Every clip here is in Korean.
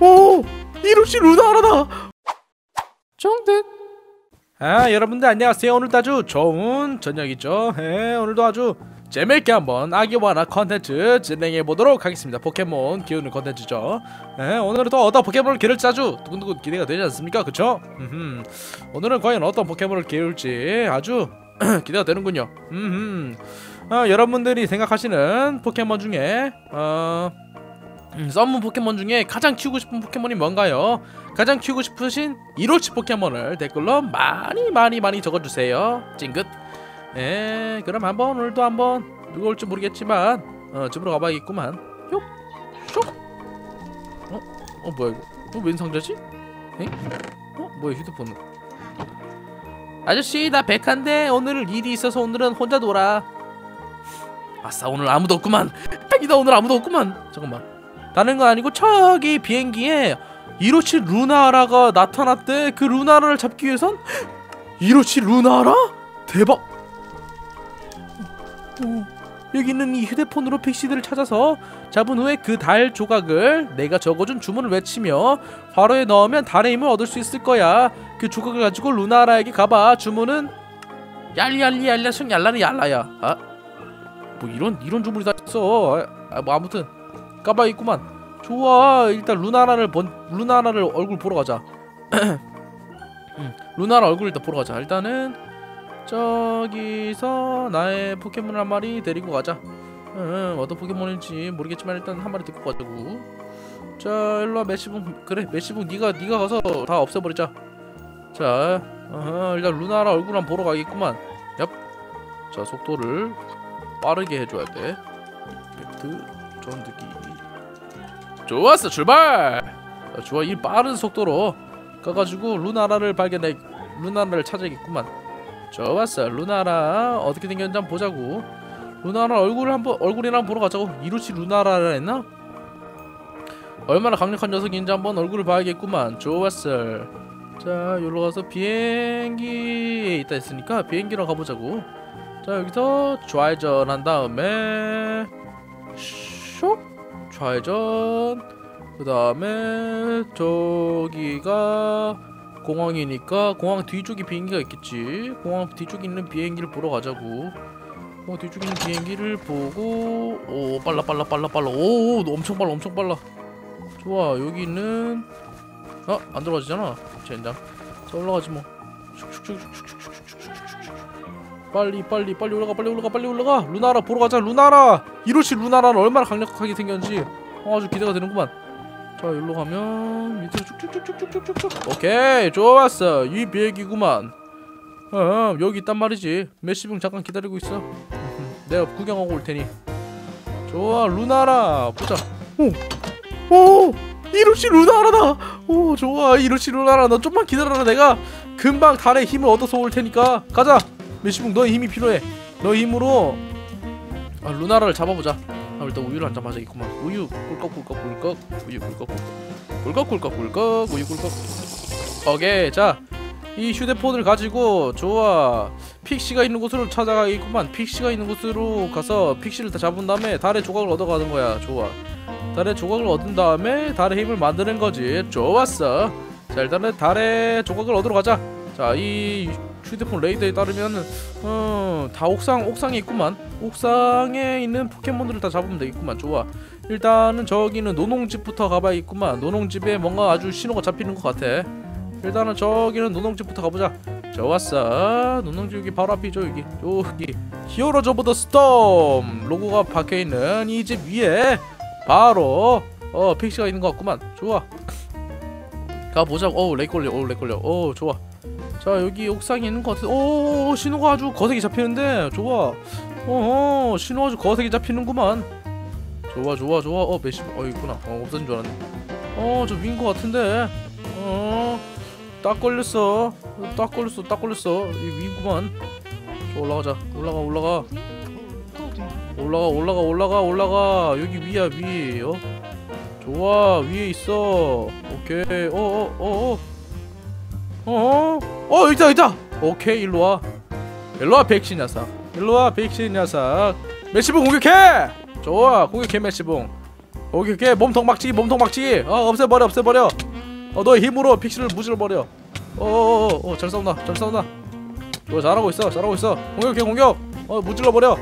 오 이로시 루나라다. 정득 아 여러분들 안녕하세요. 오늘도 아주 좋은 저녁이죠? 예, 오늘도 아주 재밌게 한번 아기와나 컨텐츠 진행해 보도록 하겠습니다. 포켓몬 키우는 컨텐츠죠. 예, 오늘은 또 어떤 포켓몬을 기를지 아주 두근두근 기대가 되지 않습니까? 그쵸? 음흠. 오늘은 과연 어떤 포켓몬을 기울지 아주 기대가 되는군요. 음흠. 어, 여러분들이 생각하시는 포켓몬 중에 어... 음, 썸문 포켓몬 중에 가장 키우고 싶은 포켓몬이 뭔가요? 가장 키우고 싶으신 이로치 포켓몬을 댓글로 많이 많이 많이 적어주세요 찡긋 예 그럼 한번 오늘도 한번 누가 올지 모르겠지만 어 집으로 가봐야겠구만 요 쇽! 어? 어 뭐야 이거 어, 웬 상자지? 에? 어? 뭐야 휴대폰은 아저씨 나 백한데 오늘 일이 있어서 오늘은 혼자 놀아 아싸 오늘 아무도 없구만 딱이다 오늘 아무도 없구만 잠깐만 다른 거 아니고 저기 비행기에 이로치 루나라가 나타났대. 그 루나라를 잡기 위해선 이로치 루나라? 대박! 오, 여기 있는 이 휴대폰으로 픽시들을 찾아서 잡은 후에 그 달 조각을 내가 적어준 주문을 외치며 화로에 넣으면 달의 힘을 얻을 수 있을 거야. 그 조각을 가지고 루나라에게 가봐. 주문은 얄리얄리 얄리숭 얄라리 얄라야. 아? 뭐 이런 이런 주문이 다 있어. 아, 뭐 아무튼 까봐 있구만. 좋아 일단 루나라를 번 루나라를 얼굴 보러 가자. 응, 루나라 얼굴 일단 보러 가자. 일단은 저기서 나의 포켓몬 한 마리 데리고 가자. 응, 어떤 포켓몬인지 모르겠지만 일단 한 마리 데리고 가자고. 자 일로와 메시붕 그래 메시붕 니가 니가 가서 다 없애버리자. 자 어허, 일단 루나라 얼굴 한번 보러 가겠구만. 얍자 속도를 빠르게 해줘야 돼. 팩트 전드기 좋았어 출발! 자, 좋아 이 빠른 속도로 가가지고 루나라를 발견해 루나라를 찾아야겠구만. 좋았어 루나라. 어떻게 생겼는지 한번 보자고. 루나라 얼굴을 한번 얼굴이나 한번 보러 가자고. 이루치 루나라라 했나? 얼마나 강력한 녀석인지 한번 얼굴을 봐야겠구만. 좋았어. 자 여기로 가서 비행기에 있다 했으니까 비행기로 가보자고. 자 여기서 좌회전 한 다음에 쇽 좌회전. 그 다음에 저기가 공항이니까 공항 뒤쪽에 비행기가 있겠지. 공항 뒤쪽에 있는 비행기를 보러 가자고. 공항 뒤쪽에 있는 비행기를 보고 오 빨라 빨라 빨라 빨라. 오 엄청 빨라 엄청 빨라. 좋아 여기는 어? 안 들어가지잖아. 젠장. 자 올라가지 뭐 빨리 빨리 빨리 올라가 빨리 올라가 빨리 올라가. 루나라 보러 가자 루나라. 이로시 루나라는 얼마나 강력하게 생겼는지. 어, 아주 기대가 되는구만. 자 여기로 가면 밑으로 쭉쭉쭉쭉쭉쭉쭉. 오케이 좋았어. 이 비행기구만. 어 여기 있단 말이지. 메시붕 잠깐 기다리고 있어. 내가 구경하고 올 테니. 좋아 루나라. 보자. 오오 이로시 루나라다. 오 좋아 이로시 루나라. 너 좀만 기다려라 내가. 금방 달의 힘을 얻어서 올 테니까. 가자 메시붕 너의 힘이 필요해. 너의 힘으로. 아, 루나라를 잡아보자. 아, 일단 우유를 한잔 우유 꿀꺽꿀꺽 꿀꺽. 우유 꿀꺽 꿀꺽. 꿀꺽 꿀꺽 꿀꺽. 우유 꿀꺽. 오케이 자 이 휴대폰을 가지고 좋아 픽시가 있는 곳으로 찾아가겠구만. 픽시가 있는 곳으로 가서 픽시를 다 잡은 다음에 달의 조각을 얻어가는 거야 좋아. 달의 조각을 얻은 다음에 달의 힘을 만드는 거지. 좋았어. 자 일단은 달의 조각을 얻으러 가자. 자이 휴대폰 레이더에 따르면 어다 옥상 옥상에 있구만. 옥상에 있는 포켓몬들을 다 잡으면 되겠구만. 좋아. 일단은 저기는 노농집부터 가봐야겠구만. 노농집에 뭔가 아주 신호가 잡히는 것 같아. 일단은 저기는 노농집부터 가보자. 좋았어. 노농집 여기 바로 앞이죠 여기. 여기. 히어로즈 오브 더 스톰. 로고가 박혀있는 이 집 위에 바로 어 픽시가 있는 것 같구만. 좋아. 가보자 어우 렉 걸려. 어우 렉 걸려. 어 좋아 자 여기 옥상에 있는 것 같아 오 신호가 아주 거세게 잡히는데. 좋아. 어어 신호 아주 거세게 잡히는구만. 좋아 좋아 좋아. 어 메시 어 있구나. 어 없어진 줄 알았네. 어저 위인 것 같은데. 어딱 걸렸어. 딱 걸렸어 딱 걸렸어. 이 위구만. 저 올라가자. 올라가 올라가. 올라가 올라가 올라가 올라가. 여기 위야 위. 어? 좋아 위에 있어. 오케이. 어어어어 어, 어, 어, 어, 있다, 있다. 오케이, 일로 와. 일로 와, 백신 녀석. 일로 와, 백신 녀석. 메시봉 공격해. 좋아, 공격해 메시봉. 오케이 몸통 박치기 몸통 박치기 어 없애버려 없애버려. 어 너의 힘으로 픽시를 무질러 버려. 어어어어 잘 싸운다 잘 싸운다. 너 잘하고 있어 잘하고 있어. 공격해 공격. 어 무질러 버려.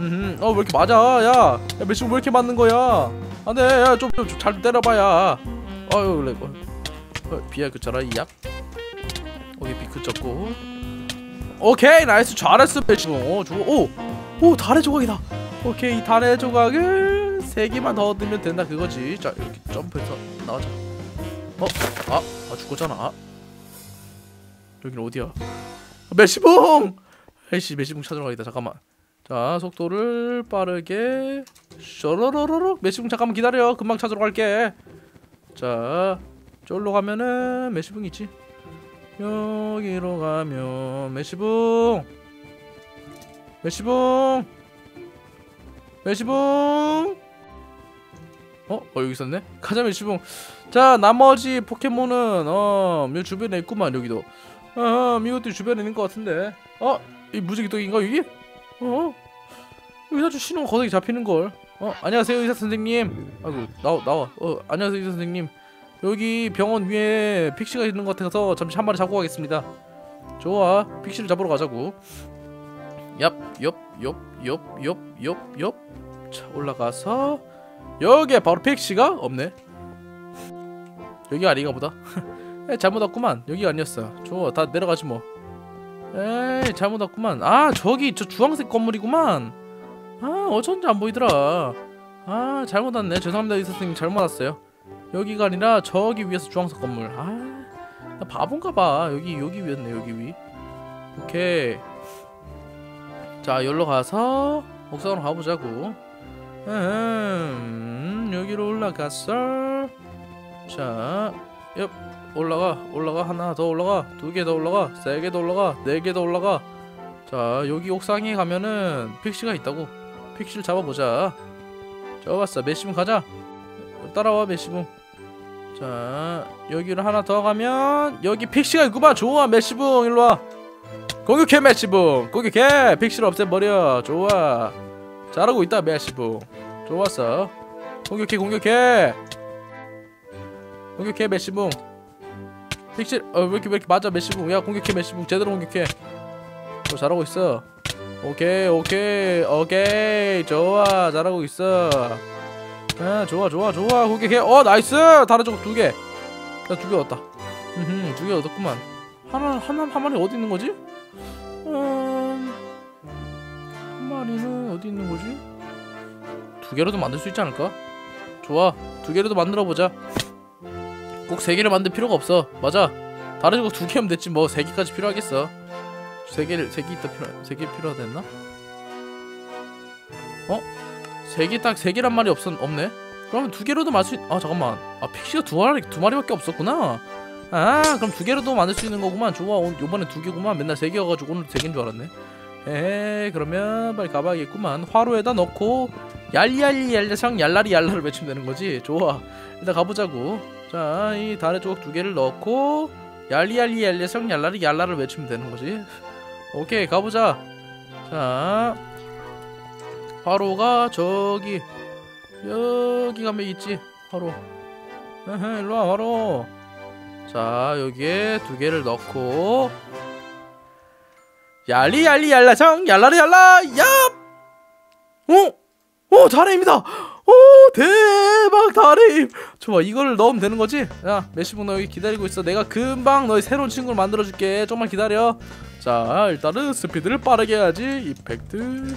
음 어왜 이렇게 맞아? 야, 야 매시붕 왜 이렇게 맞는 거야? 안돼 야좀잘 때려봐야. 어유 그래 어, 어, 비야 그쳐라 이 약 오케이 비 그쳤고. 오케이 나이스. 잘했어 어 좋아. 오오 달의 조각이다. 오케이 이 달의 조각을 세 개만 더 얻으면 된다 그거지. 자 이렇게 점프해서 나가자. 어? 아, 아 죽었잖아. 아. 여기는 어디야? 메시봉! 에이씨 메시봉 찾으러 가겠다. 잠깐만. 자 속도를 빠르게. 셔러러러러 메시봉 잠깐만 기다려. 금방 찾으러 갈게. 자 저기로 가면은 메시봉 있지 여기로 가면 메시봉 메시봉 메시봉 어? 어 여기 있었네? 가자 메시봉 자 나머지 포켓몬은 어, 요 주변에 있구만 여기도 어, 이것도 주변에 있는 것 같은데 어? 이 무지개 떡인가 여기? 어? 여기다 좀 신호 거덕이 잡히는 걸 어? 안녕하세요 의사 선생님 아이고 나와 나와 어 안녕하세요 의사 선생님 여기 병원 위에 픽시가 있는 것 같아서 잠시 한 마리 잡고 가겠습니다. 좋아 픽시를 잡으러 가자고. 얍옆옆옆옆옆옆 자 올라가서 여기에 바로 픽시가 없네. 여기 아닌가 보다. 에 잘못 왔구만. 여기가 아니었어. 좋아 다 내려가지 뭐. 에이 잘못 왔구만. 아 저기 저 주황색 건물이구만. 아 어쩐지 안 보이더라. 아 잘못 왔네. 죄송합니다 의사 선생님. 잘못 왔어요 여기가 아니라 저기 위에서 주황색 건물. 아 나 바본가 봐. 여기 여기 위였네 여기 위. 오케이. 자 여기로 가서 옥상으로 가보자고. 음, 여기로 올라갔어. 자, 옆 올라가 올라가. 하나 더 올라가. 두 개 더 올라가. 세 개 더 올라가. 네 개 더 올라가. 자 여기 옥상에 가면은 픽시가 있다고. 픽시를 잡아보자. 잡았어. 메시붕 가자. 따라와 메시붕 자 여기를 하나 더 가면 여기 픽시가 있구만. 좋아 메시붕. 일로와. 공격해 메시붕. 공격해. 픽시를 없애버려. 좋아. 잘하고 있다 메시붕. 좋았어. 공격해 공격해. 공격해 메시붕. 픽실 어왜 이렇게 왜 이렇게 맞아 메시붕? 야 공격해 메시붕. 제대로 공격해. 어 잘하고 있어. 오케이 오케이 오케이. 좋아 잘하고 있어 아 좋아 좋아 좋아. 공격해 어 나이스! 다른 쪽 두개 나 두 개 얻었다. 두개 얻었구만. 하나 하나 한 마리 어디 있는 거지? 음, 한 마리는 어디 있는 거지? 두 개로도 만들 수 있지 않을까? 좋아. 두 개로도 만들어 보자. 꼭 세 개를 만들 필요가 없어. 맞아. 다른 거두 개면 됐지 뭐. 세 개까지 필요하겠어. 세 개를 세 개 있다 필요 세개 필요하댔나? 어? 세개딱세 개란 말이 없었 없네. 그러면 두 개로도 만들 수 있... 아 잠깐만. 아 픽시가 두 마리 두 마리밖에 없었구나. 아 그럼 두 개로도 만들 수 있는 거구만. 좋아. 요번에 두 개구만. 맨날 세 개여가지고 오늘 세 개인 줄 알았네. 에헤 그러면 빨리 가봐야겠구만. 화로에다 넣고 얄리얄리 얄리상 얄라리 얄라를 외치면 되는 거지. 좋아. 일단 가보자고. 자, 이 달의 조각 두 개를 넣고 얄리얄리 얄리성 얄라리 얄라를 외치면 되는 거지. 오케이, 가보자. 자, 화로가 저기 여기 가면 있지. 화로. 에헤, 일로 와, 화로. 자, 여기에 두 개를 넣고 얄리 얄리 얄라성 얄라리 얄라 얍! 어? 어, 다행입니다. 오 대박 다림 좋아 이거를 넣으면 되는 거지? 야 메시북 너 여기 기다리고 있어 내가 금방 너희 새로운 친구를 만들어줄게 좀만 기다려 자 일단은 스피드를 빠르게 해야지 이펙트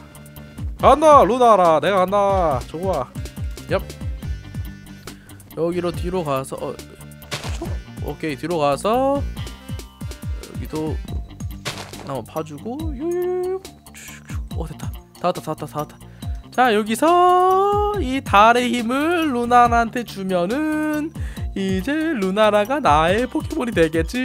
간다 루나라. 좋아 좋아. 얍. 여기로 뒤로 가서 어 오케이 뒤로 가서 여기도 나무 파주고 어 됐다. 다 왔다 다 왔다 다 왔다. 자 여기서 이 달의 힘을 루나라한테 주면은 이제 루나라가 나의 포켓몬이 되겠지.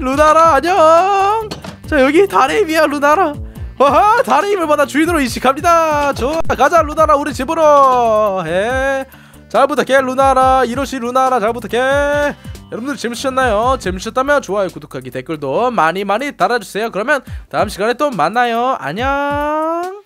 루나라 안녕! 자 여기 달의 힘이야 루나라 와하 달의 힘을 받아 주인으로 이식합니다. 좋아 가자 루나라 우리 집으로. 해잘 부탁해 루나라. 이로시 루나라 잘 부탁해. 여러분들 재밌으셨나요? 재밌으셨다면 좋아요 구독하기 댓글도 많이 많이 달아주세요. 그러면 다음 시간에 또 만나요. 안녕